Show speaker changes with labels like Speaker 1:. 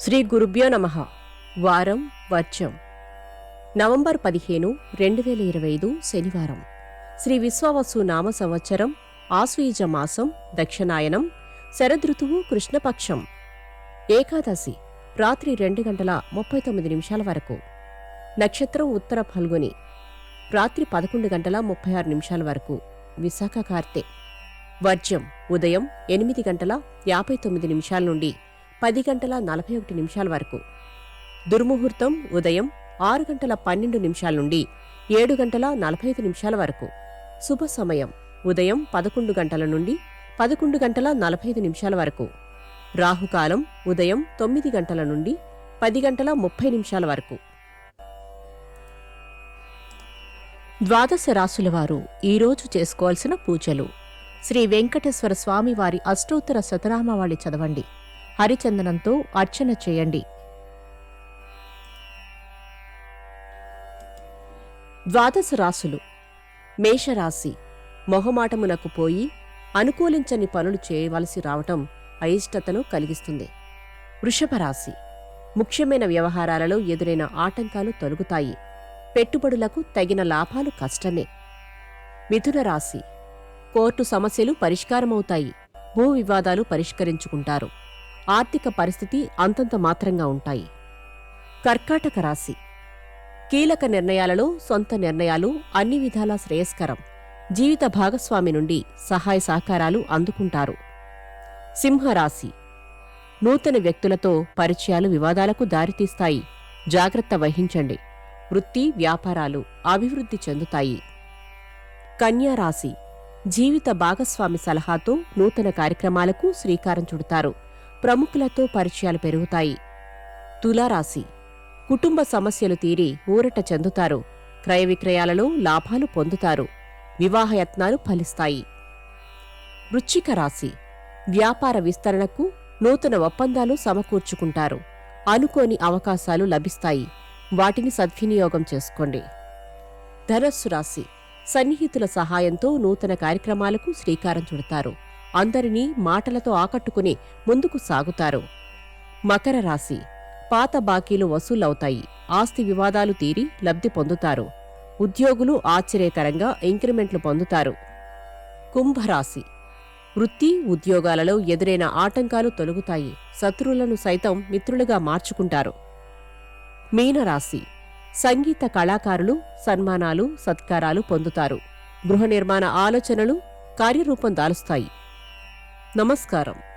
Speaker 1: శ్రీ గురుభ్యో నమ. వారం వర్జం నవంబర్ పదిహేను రెండు వేల ఇరవై ఐదు శనివారం. శ్రీ విశ్వవసు నామ సంవత్సరం ఆశ్వీజ మాసం దక్షిణాయనం శరదృతువు కృష్ణపక్షం. ఏకాదశి రాత్రి రెండు గంటల ముప్పై తొమ్మిది నిమిషాల వరకు. నక్షత్రం ఉత్తర ఫల్గుని రాత్రి పదకొండు గంటల ముప్పై ఆరు నిమిషాల వరకు. విశాఖ కార్తె. వర్జం ఉదయం ఎనిమిది గంటల యాభై తొమ్మిది నిమిషాల నుండి. పది గంటల నలభై ఒకటి నిమిషాల వరకు. దుర్ముహూర్తం ఉదయం ఆరు గంటల పన్నెండు నిమిషాల నుండి ఏడు గంటల నలభై ఐదు నిమిషాల వరకు. శుభ సమయం ఉదయం పదకొండు గంటల నుండి పదకొండు గంటల నలభై ఐదు నిమిషాల వరకు. రాహుకాలం ఉదయం తొమ్మిది గంటల నుండి పది గంటల ముప్పై నిమిషాల వరకు. ద్వాదశ రాసుల వారు ఈరోజు చేసుకోవాల్సిన పూజలు. శ్రీ వెంకటేశ్వర స్వామి వారి అష్టోత్తర శతనామావళి చదవండి. హరిచందనంతో అర్చన చేయండి. ద్వాదశ రాశులు మేషరాశి. మొహమాటమునకు పోయి అనుకూలించని పనులు చేయవలసి రావటం అయిష్టతను కలిగిస్తుంది. వృషభ రాశి ముఖ్యమైన వ్యవహారాలలో ఎదురైన ఆటంకాలు తొలగుతాయి. పెట్టుబడులకు తగిన లాభాలు కష్టమే. మిథున రాశి కోర్టు సమస్యలు పరిష్కారమవుతాయి. భూ వివాదాలు పరిష్కరించుకుంటారు. ఆర్థిక పరిస్థితి అంతంత మాత్రంగా ఉంటాయి. కర్కాటక రాశి. కీలక నిర్ణయాలలో సొంత నిర్ణయాలు అన్ని విధాలా శ్రేయస్కరం. జీవిత భాగస్వామి నుండి సహాయ సహకారాలు అందుకుంటారు. సింహరాశి. నూతన వ్యక్తులతో పరిచయాలు వివాదాలకు దారితీస్తాయి. జాగ్రత్త వహించండి. వృత్తి వ్యాపారాలు అభివృద్ధి చెందుతాయి. కన్యా రాశి. జీవిత భాగస్వామి సలహాతో నూతన కార్యక్రమాలకు శ్రీకారం చుడతారు. ప్రముఖులతో పరిచయాలు పెరుగుతాయి. తులారాశి. కుటుంబ సమస్యలు తీరి ఊరట చెందుతారు. క్రయ విక్రయాలలో లాభాలు పొందుతారు. వివాహయత్నాలు ఫలిస్తాయి. వృశ్చిక రాశి. వ్యాపార విస్తరణకు నూతన ఒప్పందాలు సమకూర్చుకుంటారు. అనుకోని అవకాశాలు లభిస్తాయి. వాటిని సద్వినియోగం చేసుకోండి. ధనస్సు రాశి. సన్నిహితుల సహాయంతో నూతన కార్యక్రమాలకు శ్రీకారం చుడతారు. అందరినీ మాటలతో ఆకట్టుకుని ముందుకు సాగుతారు. మకర రాశి. పాత బాకీలు వసూలవుతాయి. ఆస్తి వివాదాలు తీరి లబ్ధి పొందుతారు. ఉద్యోగులు ఆశ్చర్యకరంగా ఇంక్రిమెంట్లు పొందుతారు. కుంభరాశి. వృత్తి ఉద్యోగాలలో ఎదురైన ఆటంకాలు తొలగుతాయి. శత్రువులను సైతం మిత్రులుగా మార్చుకుంటారు. మీనరాశి. సంగీత కళాకారులు సన్మానాలు సత్కారాలు పొందుతారు. గృహ నిర్మాణ ఆలోచనలు కార్యరూపం దాలుస్తాయి. నమస్కారం.